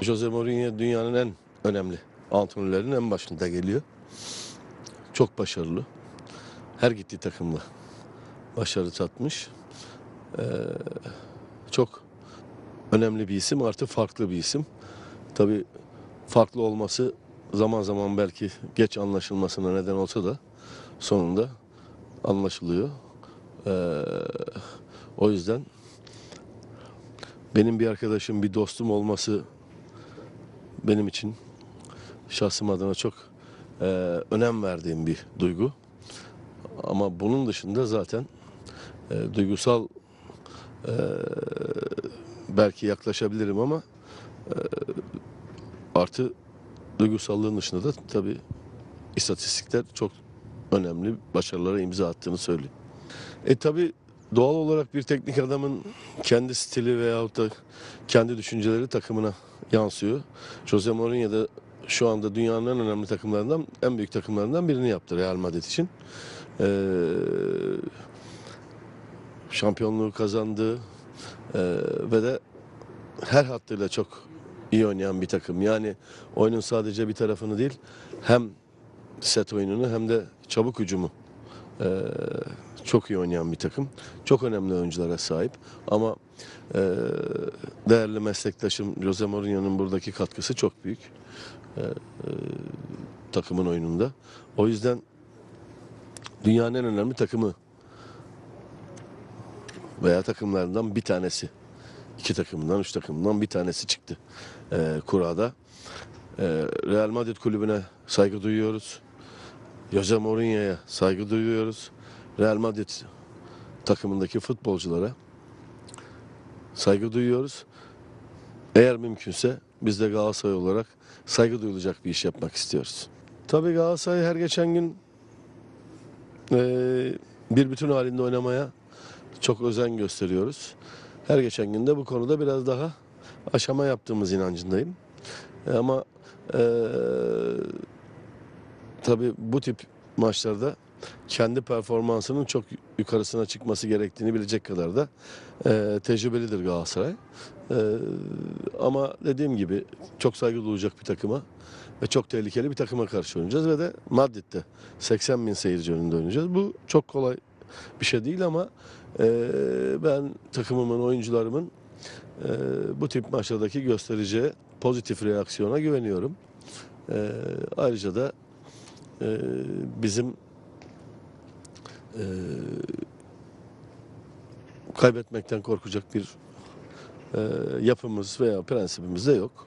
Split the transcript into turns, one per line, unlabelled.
Jose Mourinho dünyanın en önemli antrenörlerinin en başında geliyor. Çok başarılı. Her gittiği takımla başarı tatmış. Ee, çok önemli bir isim artı farklı bir isim. Tabii farklı olması zaman zaman belki geç anlaşılmasına neden olsa da sonunda anlaşılıyor. Ee, o yüzden benim bir arkadaşım, bir dostum olması benim için şahsım adına çok e, önem verdiğim bir duygu. Ama bunun dışında zaten e, duygusal e, belki yaklaşabilirim ama e, artı duygusallığın dışında da tabii istatistikler çok önemli başarılara imza attığını söylüyor. E tabii doğal olarak bir teknik adamın kendi stili veyahut da kendi düşünceleri takımına yansıyor. Jose Mourinho da şu anda dünyanın en önemli takımlarından, en büyük takımlarından birini yaptı Real Madrid için. Ee, şampiyonluğu kazandı Ee, ve de her hattıyla çok iyi oynayan bir takım. Yani oyunun sadece bir tarafını değil, hem set oyununu hem de çabuk hücumu ee, çok iyi oynayan bir takım. Çok önemli oyunculara sahip. Ama e, değerli meslektaşım Jose Mourinho'nun buradaki katkısı çok büyük. E, e, takımın oyununda. O yüzden dünyanın en önemli takımı veya takımlarından bir tanesi. iki takımdan, üç takımdan bir tanesi çıktı e, kurada. E, Real Madrid kulübüne saygı duyuyoruz. Jose Mourinho'ya saygı duyuyoruz. Real Madrid takımındaki futbolculara saygı duyuyoruz. Eğer mümkünse biz de Galatasaray olarak saygı duyulacak bir iş yapmak istiyoruz. Tabii Galatasaray her geçen gün eee, bir bütün halinde oynamaya çok özen gösteriyoruz. Her geçen gün de bu konuda biraz daha aşama yaptığımız inancındayım. E, Ama eee tabii bu tip maçlarda kendi performansının çok yukarısına çıkması gerektiğini bilecek kadar da e, tecrübelidir Galatasaray. E, ama dediğim gibi çok saygı duyacak bir takıma ve çok tehlikeli bir takıma karşı oynayacağız ve de Madrid'de 80 bin seyirci önünde oynayacağız. Bu çok kolay bir şey değil ama e, ben takımımın, oyuncularımın e, bu tip maçlardaki göstereceği pozitif reaksiyona güveniyorum. E, ayrıca da e, bizim e, kaybetmekten korkacak bir e, yapımız veya prensibimiz de yok.